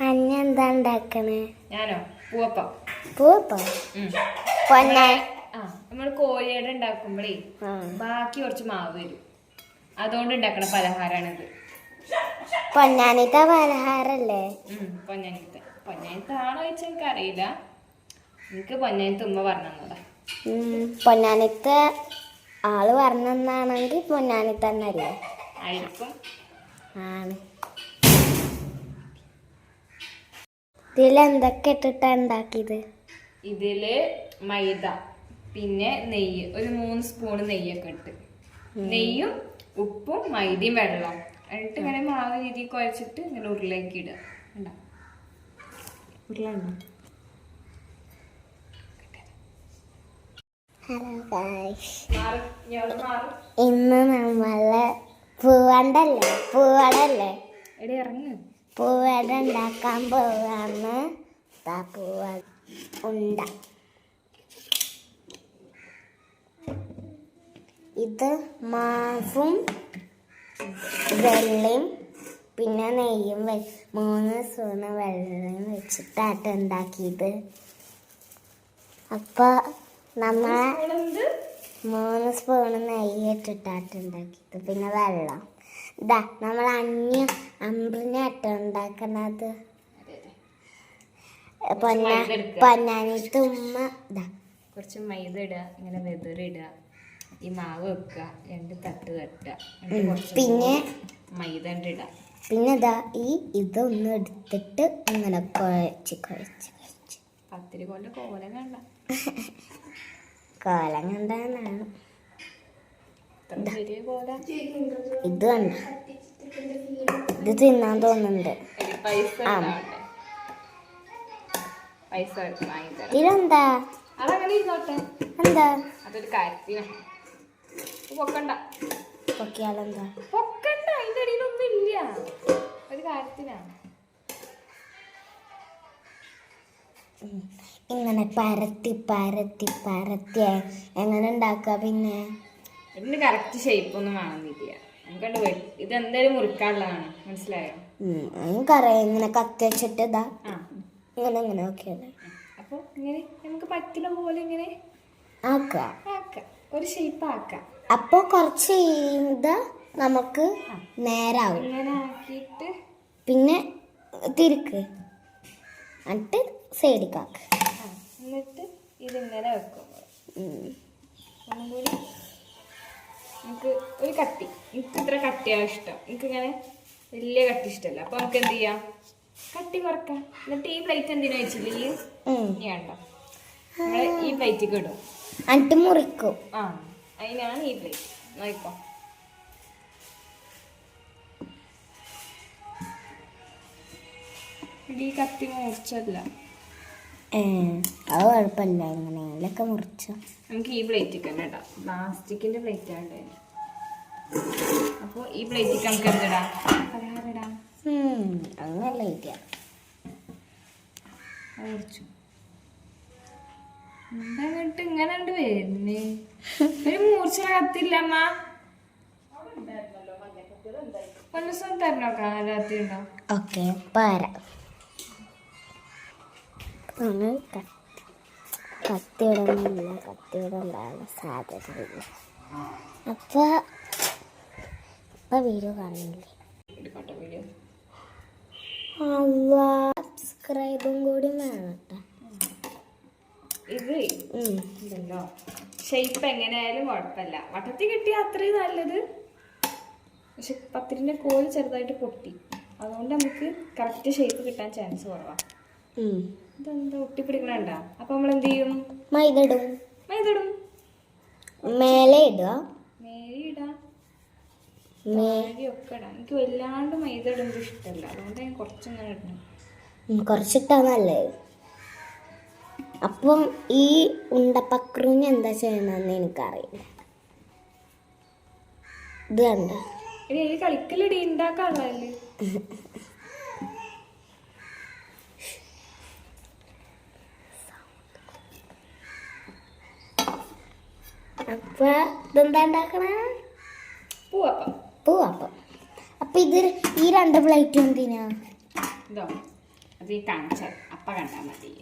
അന്ന എന്താ ഉണ്ടാക്കണേ ഞാനോ? പൂവപ്പം. പൂവപ്പം? പൊന്നെ? ആ നമ്മൾ കോഴിയുടെ ഉണ്ടാക്കുമ്പോഴേ ബാക്കി കുറച്ച് മാവ് വരും. അതുകൊണ്ട് ഉണ്ടാക്കണ പലഹാരമാണിത് പൊന്നാനിത്ത പലഹാരല്ലേ? പൊന്നാനിത്ത. പൊന്നാനിത്താണോ ചോദിച്ചാൽ എനിക്ക് അറിയില്ല എനിക്ക് പൊന്നാനിത്ത ഉമ്മ പറഞ്ഞു തന്നതാ ഉം, പൊന്നാനിത്ത ആൾ പറഞ്ഞെന്നാണെങ്കിൽ പൊന്നാനിത്ത തന്നെയല്ലേ ആയിരിക്കും. ആണ്. ഇതിൽ എന്തൊക്കെ ഇട്ടിട്ടാ ഉണ്ടാക്കിയത്? ഇതിൽ മൈദ പിന്നെ നെയ്യ് ഒരു മൂന്ന് സ്പൂൺ നെയ്യൊക്കെ ഇട്ട്. നെയ്യും ഉപ്പും മൈദയും വെള്ളം. എന്നിട്ട് ഇങ്ങനെ മാവ് രീതി കുഴച്ചിട്ട് ഇങ്ങനെ ഉരുളക്കി ഇടുക. ഇന്ന് നമ്മളെ പൂവണ്ടല്ലേ? പൂവടല്ലേ? എടി ഇറങ്ങ്. പൂവട ഉണ്ടാക്കാൻ പോവാന്ന് പൂവ ഉണ്ട. ഇത് മാവും വെള്ളയും പിന്നെ നെയ്യും വെ മൂന്ന് സ്പൂണ് വെള്ളയും വെച്ചിട്ടാട്ട് ഉണ്ടാക്കിയത്. അപ്പൊ നമ്മളെ? മൂന്ന് സ്പൂണ് നെയ്യ് ഇട്ടിട്ടാട്ട് ഉണ്ടാക്കിയത്. പിന്നെ വെള്ളം. ഇതാ നമ്മൾ അന്യ അമ്പിളിനാട്ട് ഉണ്ടാക്കുന്നത്. പൊന്ന. പൊന്നാനിത്ത് ഉമ്മ ഇതാ. കുറച്ച് മൈദ ഇടുക ഇങ്ങനെ വെതറിടുക ഈ മാവ് വെക്കുക രണ്ട് തട്ട് തട്ടുക പിന്നെ മൈദ ഇടുക. പിന്നെ ഇതാ ഈ ഇതൊന്ന് എടുത്തിട്ട് ഇങ്ങനെ കുഴച്ച് കുഴച്ച് കുഴച്ച്. പത്തിരി കൊണ്ട് കോലം കണ്ട. കോലം കണ്ടാണ് ഇത്. തന്നെ ഇത് തിന്നാൻ തോന്നുന്നുണ്ട്. ആ. ഇതിലെന്താ? എന്താ? അതൊരു കാര്യത്തിന്. പൊക്കണ്ട. പൊക്കിയാലെന്താ? പൊക്കണ്ട. അതിന്റെ അടിയിലൊന്നും ഇല്ല. ഒരു കാര്യത്തിനാണ് ഉം. ഇങ്ങനെ പരത്തി പരത്തി പരത്തി. എങ്ങനെ ഉണ്ടാക്കുക പിന്നെ? ഇതിന് കറക്റ്റ് ഷേപ്പ് ഒന്നും വേണമെന്നില്ല. നമുക്കണ്ട് വെ- ഇത് എന്തായാലും മുറിക്കാനുള്ളതാണ്. മനസ്സിലായോ? ഉം, എനിക്കറിയാം ഇങ്ങനെ കത്തി വെച്ചിട്ട് ഇതാ. ഇങ്ങനെ ഇങ്ങനെ നോക്കിയത്. അപ്പോൾ ഇങ്ങനെ നമുക്ക് പറ്റുന്ന പോലെ ഇങ്ങനെ ആക്കാം. ആക്കാം. ഒരു ഷേപ്പ് ആക്കാം. അപ്പോൾ കുറച്ച് ഇത് നമുക്ക് നേരാവും. ഇങ്ങനെ ആക്കിയിട്ട് പിന്നെ തിരിക്ക്. എന്നിട്ട് സൈഡിക്കാക്ക് എന്നിട്ട് ഇതിങ്ങനെ വെക്കും ഒന്നും കൂടി നമുക്ക് ഒരു കട്ടി. എനിക്ക് ഇത്ര കട്ടിയാണ് ഇഷ്ടം. എനിക്ക് ഇങ്ങനെ വലിയ കട്ടി ഇഷ്ടമല്ല അപ്പോൾ നമുക്ക് എന്ത് ചെയ്യാം? കട്ടി കുറക്കാം എന്നിട്ട് ഈ പ്ലേറ്റ് എന്തിനാ വെച്ചില്ല? ഈ വേണ്ട. നമ്മൾ ഈ പ്ലേറ്റിക്ക് ഇടും. എന്നിട്ട് മുറിക്കും. ആ അതിനാണ് ഈ പ്ലേറ്റ് നോക്കോ ഈ കത്തി മുറിച്ചല്ല ഏ, അത് കുഴപ്പമില്ല. എങ്ങനെയെങ്കിലൊക്കെ മുറിച്ചു. നമുക്ക് ഈ പ്ലേറ്റിക്ക് തന്നെ ഇടാം. പ്ലാസ്റ്റിക്കിന്റെ പ്ലേറ്റ് ആണ് അപ്പോൾ ഈ പ്ലേറ്റിക്ക് നമുക്ക് എന്തിടാം പലഹാരം ഇടാം. അത് നല്ല ഐഡിയ അത് മുറിച്ചു. എന്താ ഇങ്ങനെ ഉണ്ട് വരുന്നേ? ഒരു മൂർച്ച കത്തില്ല അമ്മ. ഒന്ന് സ്വന്തം തരണോ കാലത്തിണ്ടോ ഓക്കെ പാര. ആണ് കത്തി കത്തി ഇടുന്നില്ല കത്തി ഇടണ്ടാണ് സാധ്യതയില്ല. അപ്പോൾ ഇപ്പം വീഡിയോ കാണില്ലേ വീഡിയോ സബ്സ്ക്രൈബും കൂടി വേണം കേട്ടോ. ഇത്. ഇതല്ലോ ഷേപ്പ് എങ്ങനെയായാലും കുഴപ്പമില്ല. വട്ടത്തിൽ കിട്ടിയ അത്രയും നല്ലത്. പക്ഷെ പത്തിരിന്റെ കോഴി ചെറുതായിട്ട് പൊട്ടി. അതുകൊണ്ട് നമുക്ക് കറക്റ്റ് ഷേപ്പ് കിട്ടാൻ ചാൻസ് കുറവാണ്. ഇതെന്താ ഒട്ടിപ്പിടിക്കണണ്ട? അപ്പൊ നമ്മൾ എന്ത് ചെയ്യും മൈദ ഇടും മൈദിടും മേലെ ഇടുക. മേലെ ഇടാം. ഒക്കെ ഇടാം എനിക്ക് വല്ലാണ്ട് മൈദ ഇടുന്നത് ഇഷ്ടമല്ല അതുകൊണ്ട് ഞാൻ കുറച്ചിങ്ങനെ ഇടണം കുറച്ചിട്ടാ നല്ലത് അപ്പം ഈ ഉണ്ടപ്പക്രൂന് എന്താ ചെയ്യണമെന്ന് എനിക്കറിയില്ല. ഇത് കണ്ടോ? കളിക്കലടി. ഉണ്ടാക്കാനുള്ളതല്ലേ അപ്പൊ ഇതെന്താ ഉണ്ടാക്കണ? പൂവപ്പം. പൂവപ്പം. അപ്പൊ ഇത് ഈ രണ്ട് പ്ലേറ്റ് എന്തിനാ? അത് ഈ അപ്പ മതി.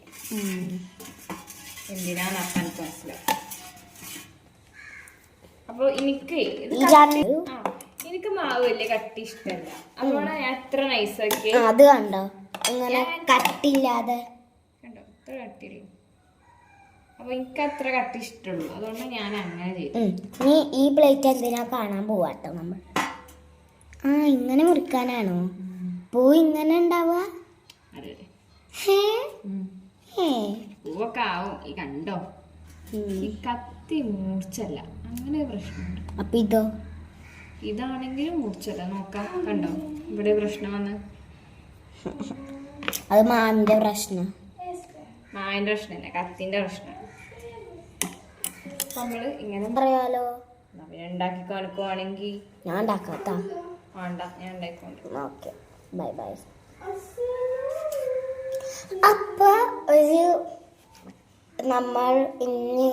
അപ്പ എനിക്ക് മനസ്സിലാവും അപ്പൊ എനിക്ക് ഇത് കട്ടി- ആ, എനിക്ക് മാവ് വലിയ കട്ടി ഇഷ്ടമല്ല അതുകൊണ്ടാണ് ഞാൻ എത്ര നൈസാക്കി ആ, അത് കണ്ടോ? ഇങ്ങനെ കട്ടില്ലാതെ കണ്ടോ? ഇത്ര അപ്പൊ എനിക്ക് അത്ര കട്ടി ഇഷ്ടമുള്ളൂ. അതുകൊണ്ട് ഞാൻ അങ്ങനെ ചെയ്തു. നീ ഈ പ്ലേറ്റ് എന്തിനാ കാണാൻ പോവാട്ടോ നമ്മൾ? ആ ഇങ്ങനെ മുറിക്കാനാണോ? പൂ ഇങ്ങനെ ഉണ്ടാവുക ഹേ? ഹേ? പൂവൊക്കെ ആവും. ഈ കണ്ടോ? ഈ കത്തി മൂർച്ചല്ല. അങ്ങനെ ഒരു പ്രശ്നമുണ്ട്. അപ്പൊ ഇതോ? ഇതാണെങ്കിലും മൂർച്ചല്ല. നോക്കാം. കണ്ടോ? ഇവിടെ പ്രശ്നം വന്ന്. അത് മാമിന്റെ പ്രശ്നം. മാവിന്റെ പ്രശ്നമല്ല കത്തിന്റെ പ്രശ്നം. നമ്മൾ ഇങ്ങനെ പറയാലോ? പിന്നെ ഉണ്ടാക്കി കാണിക്കുവാണെങ്കിൽ ഞാൻ ഉണ്ടാക്കാത്താ വേണ്ട ഞാൻ ഉണ്ടായിക്കൊണ്ട് ഓക്കെ. Bye bye. അപ്പൊ ഒരു നമ്മൾ ഇനി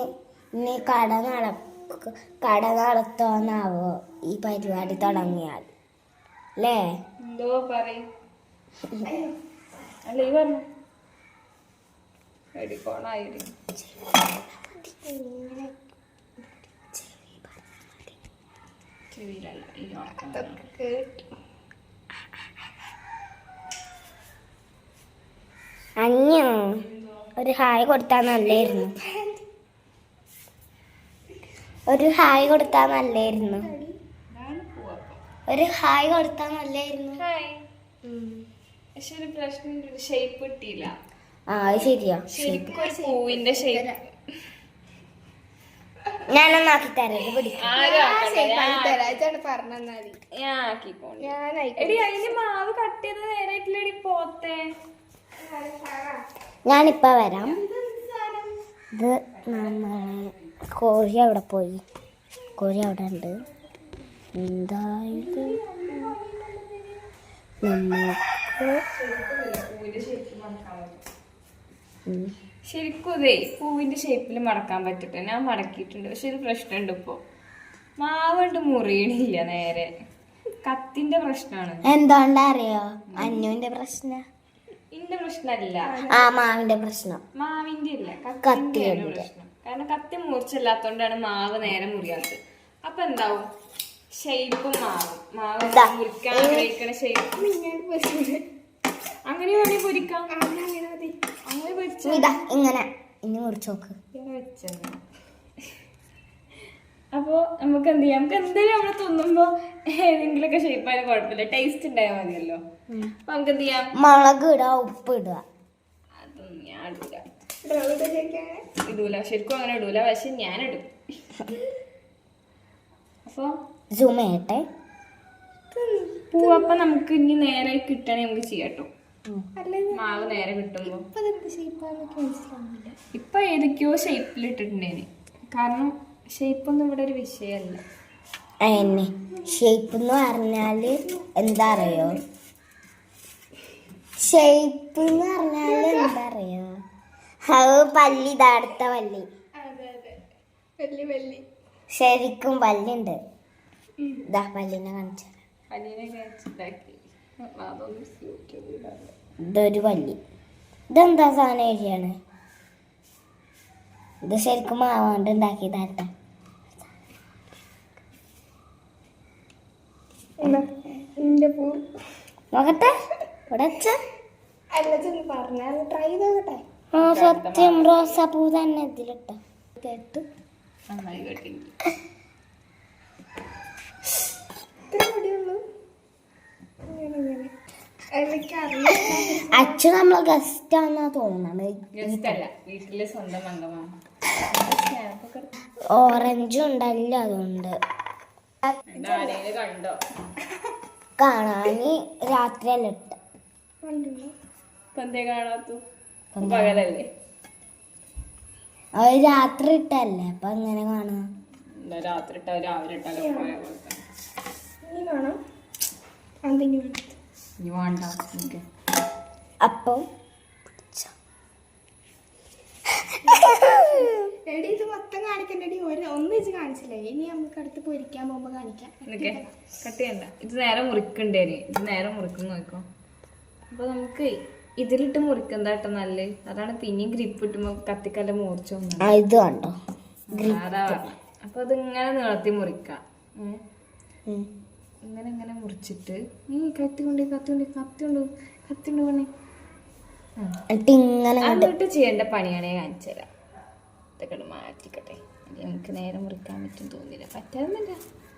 ഇനി കട നട കട നടത്തുവാന്നാവോ? ഈ പരിപാടി തുടങ്ങിയാൽ. അല്ലേ എന്തോ പറയും. അല്ല ഈ പറഞ്ഞു. എടിക്കോണായി ചെവിയിലല്ല ഈ അതൊക്കെ അഞ്ഞോ ഒരു ഹായ് കൊടുത്താൽ നല്ലായിരുന്നു. ഒരു ഹായ് കൊടുത്താൽ നല്ലായിരുന്നു. ഒരു ഹായ് കൊടുത്താൽ നല്ലായിരുന്നു. പക്ഷെ ഒരു പ്രശ്നം ഷേപ്പ് കിട്ടിയില്ല. ആ അത് ശരിയാ. ശരിക്കും ഒരു പൂവിന്റെ ഷേപ്പ് ഞാനൊന്ന് ആക്കി തരാം ഇത് പിടിക്കാം. ആരും ആക്കണ്ട, ഞാൻ- എടി മാവ് കട്ട് ചെയ്ത് നേരായിട്ടില്ലടി പോത്തെ. ഞാനിപ്പോ വരാം. ഇത് നമ്മളെ കോഴി അവിടെ പോയി. കോഴി അവിടെ ഉണ്ട്. എന്തായത്? നമുക്ക് ശരിക്കും ഇതേ പൂവിന്റെ ഷേപ്പിൽ മടക്കാൻ പറ്റട്ടെ ഞാൻ മടക്കിയിട്ടുണ്ട്. പക്ഷെ ഒരു പ്രശ്നമുണ്ട് ഇപ്പൊ. മാവുണ്ട് മുറിയണില്ല നേരെ. കത്തിന്റെ പ്രശ്നമാണ് എന്തുകൊണ്ടാ അറിയോ അന്നുവിന്റെ പ്രശ്നം. ഇന്റെ പ്രശ്നമല്ല ആ മാവിന്റെ പ്രശ്നം. മാവിന്റെ ഇല്ല കത്തിന്റെ പ്രശ്നം. കാരണം കത്തി മൂർച്ചല്ലാത്തോണ്ടാണ് മാവ് നേരെ മുറിയാത്തത്. അപ്പൊ എന്താവും? ഷേപ്പും മാവും. മാവ്. മുറിക്കാൻ ഷേപ്പ് അങ്ങനെ വേണമെങ്കിൽ പൊരിക്കാം. ഇതാ ഇങ്ങനെ. ഇനി മുറിച്ച് നോക്ക്. അപ്പോ നമുക്ക് എന്ത് ചെയ്യാം? നമുക്ക് എന്തെങ്കിലും നമ്മൾ തിന്നുമ്പോ ഏതെങ്കിലുമൊക്കെ ഷേപ്പ് ആയാലും കുഴപ്പമില്ല. ടേസ്റ്റ് ഉണ്ടായാൽ മതിയല്ലോ. അപ്പൊ നമുക്ക് എന്ത് ചെയ്യാം? മുളക് ഇടുക ഉപ്പ് ഇടുക. അതൊന്നും ഞാൻ ഇടൂല. ഇടൂല. ശരിക്കും അങ്ങനെ ഇടൂല. പക്ഷെ ഞാൻ ഇടും. അപ്പൊ സൂം ചെയ്യട്ടെ. പൂവപ്പം നമുക്ക് ഇനി നേരെ കിട്ടണേ നമുക്ക് ചെയ്യാട്ടോ ഉം. മാവ് നേരെ കിട്ടുമ്പോ. ഇപ്പൊ ഏതൊക്കെയോ ഷേപ്പിൽ ഇട്ടിട്ടുണ്ടേന് കാരണം ഷേപ്പ് ഒന്നും ഇവിടെ ഒരു വിഷയമല്ല അതന്നെ ഷേപ്പ് എന്ന് പറഞ്ഞാൽ എന്താ അറിയോ ഷേപ്പ് എന്ന് പറഞ്ഞാൽ എന്താ അറിയോ അത് പല്ലി ഇതാടുത്ത പല്ലി. ശരിക്കും പല്ലുണ്ട്. ഇതാ പല്ലിനെ കാണിച്ചു പല്ലിനെ കാണിച്ചിട്ടാക്കി അതൊന്നും ഇതൊരു പല്ലി. ഇതെന്താ സാധനം എഴുതിയാണ്? ഇത് ശരിക്കും മാവാണ്ട് ഉണ്ടാക്കിയതാട്ടെ. നോക്കട്ടെ ഇവിടെ ആ സത്യം റോസാപ്പൂ തന്നെ ഇതിലിട്ട. കേട്ട്. അച്ഛൻ നമ്മളെ ഗസ്റ്റ് ആണെന്നാ തോന്നണത്. അല്ല വീട്ടിലെ സ്വന്തം അംഗമാണ്. ഓറഞ്ചും ഉണ്ടല്ലോ അതുകൊണ്ട്. കാണാന് രാത്രിയല്ല ഇട്ട. പകലല്ലേ? അത് രാത്രി ഇട്ടല്ലേ അപ്പൊ അങ്ങനെ കാണാം? രാത്രി ഇട്ടാ രാവിലെ ഇട്ടാലും. ഇനി വേണ്ട എനിക്ക് അപ്പം എടി ഇത് മൊത്തം കാണിക്കണ്ടടി. ഒരു ഒന്ന് വെച്ച് കാണിച്ചില്ലേ? ഇനി നമുക്ക് അടുത്ത് പൊരിക്കാൻ പോകുമ്പോ കാണിക്കാം. കട്ട് ചെയ്യണ്ട. ഇത് നേരെ മുറിക്കണ്ടേന് ഇത് നേരെ മുറിക്കും നോക്കോ. അപ്പൊ നമുക്ക് ഇതിലിട്ട് മുറിക്കുന്നതാട്ടോ നല്ല. അതാണ് പിന്നെയും ഗ്രിപ്പ് ഇട്ടുമ്പോ കത്തിക്കല്ല മൂർച്ച ഇത് കണ്ടോ? അതാ. അപ്പൊ അത് ഇങ്ങനെ നീളത്തി മുറിക്കാം. ഇങ്ങനെ ഇങ്ങനെ മുറിച്ചിട്ട് നീ കത്തിക്കൊണ്ട് കത്തിക്കൊണ്ട് കത്തി കൊണ്ട് കത്തി കൊണ്ട് പണി എന്നിട്ട് ചെയ്യേണ്ട പണിയാണ് ഞാൻ കാണിച്ചു തരാം ഇതൊക്കെ മാറ്റിക്കട്ടെ നമുക്ക് നേരെ മുറിക്കാൻ പറ്റും തോന്നില്ല പറ്റാതെന്നല്ല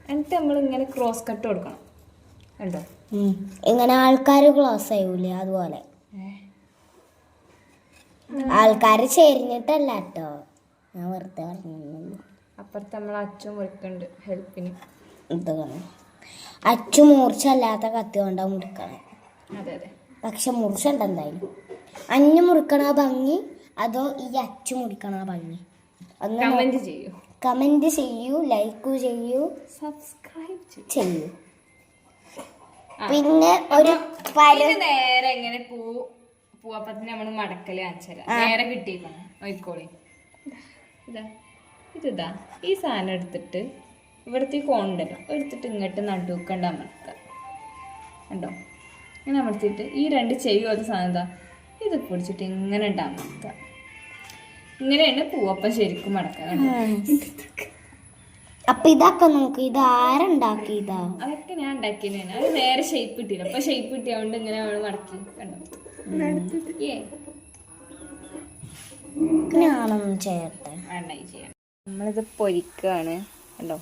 എന്നിട്ട് നമ്മൾ ഇങ്ങനെ ക്രോസ് കട്ട് കൊടുക്കണം. കണ്ടോ? ഇങ്ങനെ ആൾക്കാർ ക്ലോസ് ആയില്ല അതുപോലെ? ആൾക്കാർ ചേരിഞ്ഞിട്ടല്ല കേട്ടോ. ഞാൻ വെറുതെ പറഞ്ഞു അപ്പുറത്ത് നമ്മൾ അച്ഛൻ മുറിക്കുന്നുണ്ട് ഹെൽപ്പിന്. എന്താ കണ്ടോ അച്ചു മൂർച്ചല്ലാത്ത കത്തി കൊണ്ടാ മുറിക്കണം. അതെ അതെ. പക്ഷെ മുറിച്ചുണ്ട് എന്തായാലും. അഞ്ഞു മുറിക്കണ ഭംഗി അതോ ഈ അച്ചു മുറിക്കണ ഭംഗി? കമന്റ് ചെയ്യൂ. കമന്റ് ചെയ്യൂ ലൈക്ക് ചെയ്യൂ. സബ്സ്ക്രൈബ് ചെയ്യൂ. പിന്നെ ഒരു നേരെ എങ്ങനെ പൂ പൂവപ്പത്തിന് നമ്മൾ മടക്കൽ കാണിച്ചുതരാം നേരെ കിട്ടിയിരിക്കണം നോയിക്കോളി ഇതാ. ഇതാ ഈ സാധനം എടുത്തിട്ട് ഇവിടുത്തെ ഈ കോണുണ്ടല്ലോ എടുത്തിട്ട് ഇങ്ങോട്ട് നടുക്കണ്ട അമർത്തുക കണ്ടോ? ഇങ്ങനെ അമർത്തിയിട്ട് ഈ രണ്ട് ചെവി പോലത്തെ സാധനം എന്താ ഇത് പിടിച്ചിട്ട് ഇങ്ങനെ ഇട്ട് അമർത്തുക ഇങ്ങനെയാണ് പൂവപ്പം ശരിക്കും മടക്കുക കണ്ടോ? അപ്പൊ ഇതൊക്കെ നോക്ക് ഇത് ആരുണ്ടാക്കി ഇതാ? അതൊക്കെ ഞാൻ ഉണ്ടാക്കിയതാണ് അത് നേരെ ഷേപ്പ് കിട്ടിയില്ല അപ്പൊ ഷേപ്പ് കിട്ടിയതുകൊണ്ട് ഇങ്ങനെ അവൾ മടക്കി കണ്ടോ? ഞാനൊന്നും ചെയ്യട്ടെ. ചെയ്യണം നമ്മളിത് പൊരിക്കുകയാണ് കണ്ടോ?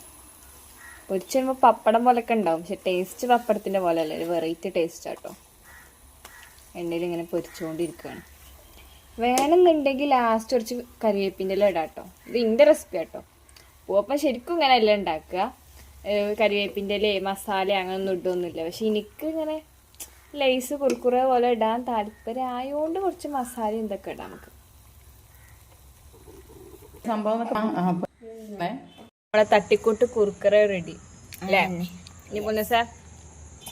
പൊരിച്ച് വരുമ്പോൾ പപ്പടം പോലൊക്കെ ഉണ്ടാവും. പക്ഷെ ടേസ്റ്റ് പപ്പടത്തിന്റെ പോലെ അല്ല ഒരു വെറൈറ്റി ടേസ്റ്റ് ആട്ടോ എണ്ണയിൽ ഇങ്ങനെ പൊരിച്ചുകൊണ്ടിരിക്കുകയാണ് വേണമെന്നുണ്ടെങ്കിൽ ലാസ്റ്റ് കുറച്ച് കറിവേപ്പിന്റെ ഇല ഇടാം കേട്ടോ ഇത് എന്റെ റെസിപ്പി ആട്ടോ പൂവപ്പം ശരിക്കും ഇങ്ങനെ എല്ലാം ഉണ്ടാക്കുക കറിവേപ്പിന്റെ ഇല മസാല അങ്ങനൊന്നും ഇടൊന്നുമില്ല. പക്ഷെ എനിക്ക് ഇങ്ങനെ ലൈസ് കുറുക്കുറ പോലെ ഇടാൻ താല്പര്യം ആയതുകൊണ്ട് കുറച്ച് മസാല എന്തൊക്കെ ഇടാം നമുക്ക്. സംഭവം നമ്മളെ തട്ടിക്കൂട്ട് കുറുക്കറ റെഡി അല്ലേ? ഇനി പൊന്നു സാർ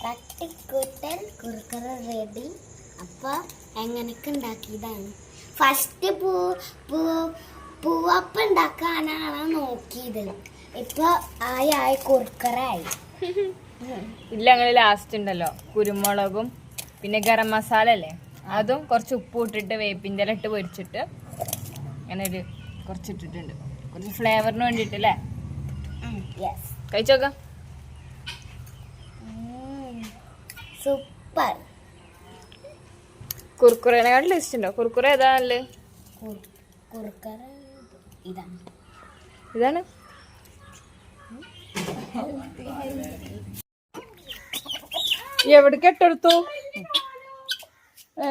തട്ടിക്കൂട്ടൽ കുറുക്കറ റെഡി അപ്പൊ എങ്ങനെയൊക്കെ ഉണ്ടാക്കിയതാണ്? ഫസ്റ്റ് പൂ പൂ പൂവപ്പ ഉണ്ടാക്കാനാണ് നോക്കിയത്. ഇപ്പൊ ആയി ആയി കുറുക്കറായി. ഇല്ല ഞങ്ങൾ ലാസ്റ്റ് ഉണ്ടല്ലോ. കുരുമുളകും പിന്നെ ഗരം മസാല അല്ലേ? അതും കുറച്ച് ഉപ്പ് ഇട്ടിട്ട് വേപ്പിന്റെ ഇല ഇട്ട് പൊരിച്ചിട്ട് അങ്ങനെ ഒരു കുറച്ച് ഇട്ടിട്ടുണ്ട്. കുറച്ച് ഫ്ലേവറിന് വേണ്ടിയിട്ട് അല്ലേ? കഴിച്ചോക്കാം. സൂപ്പർ കുറുക്കുറേനെക്കാളും ടേസ്റ്റ് ഉണ്ടോ? കുറുക്കുറ ഏതാ നല്ലത്? കുറുക്കറ ഇതാണ്. ഇതാണ്? എവിടെ കെട്ടെടുത്തു ഏ?